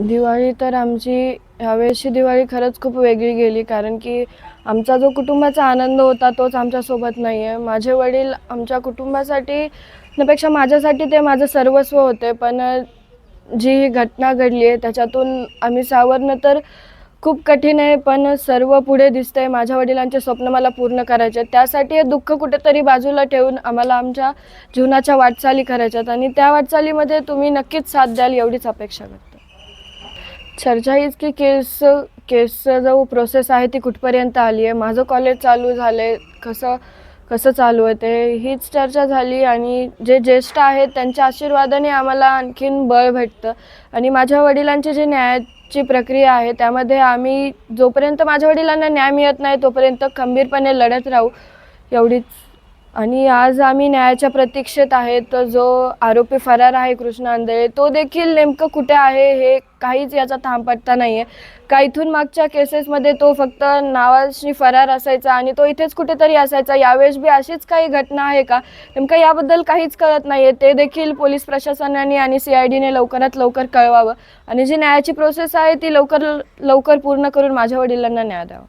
दिवाळी तर आमची ह्यावेळेसची दिवाळी खरंच खूप वेगळी गेली. कारण की आमचा जो कुटुंबाचा आनंद होता तोच आमच्यासोबत नाही आहे माझे वडील आमच्या कुटुंबासाठी पेक्षा माझ्यासाठी ते माझं सर्वस्व होते. पण जी ही घटना घडली आहे त्याच्यातून आम्ही सावरणं तर खूप कठीण आहे पण सर्व पुढे दिसतंय. माझ्या वडिलांचे स्वप्न मला पूर्ण करायचे. त्यासाठी हे दुःख कुठेतरी बाजूला ठेवून आम्हाला आमच्या जीवनाच्या वाटचाली करायच्यात. आणि त्या वाटचालीमध्ये तुम्ही नक्कीच साथ द्याल एवढीच अपेक्षा करते. चर्चा हीच की केस केसचं जो प्रोसेस आहे ती कुठपर्यंत आली आहे? माझं कॉलेज चालू झालं आहे कसं कसं चालू आहे ते? हीच चर्चा झाली आणि जे ज्येष्ठ आहेत त्यांच्या आशीर्वादाने आम्हाला आणखीन बळ भेटतं. आणि माझ्या वडिलांची जी न्यायाची प्रक्रिया आहे त्यामध्ये आम्ही जोपर्यंत माझ्या वडिलांना न्याय मिळत नाही तोपर्यंत खंबीरपणे लढत राहू. एवढीच. आणि आज आम्ही न्यायाच्या प्रतीक्षेत आहेत जो आरोपी फरार आहे कृष्ण आंधळे तो देखील नेमकं कुठे आहे हे काहीच याचा थांबपत्ता नाही आहे का इथून मागच्या केसेसमध्ये तो फक्त नावाशी फरार असायचा आणि तो इथेच कुठेतरी असायचा? यावेळेस बी अशीच काही घटना आहे का? नेमकं याबद्दल काहीच कळत नाही आहे ते देखील पोलीस प्रशासनाने आणि सी आय डीने लवकरात लवकर कळवावं. आणि जी न्यायाची प्रोसेस आहे ती लवकर लवकर पूर्ण करून माझ्या वडिलांना न्याय द्यावा.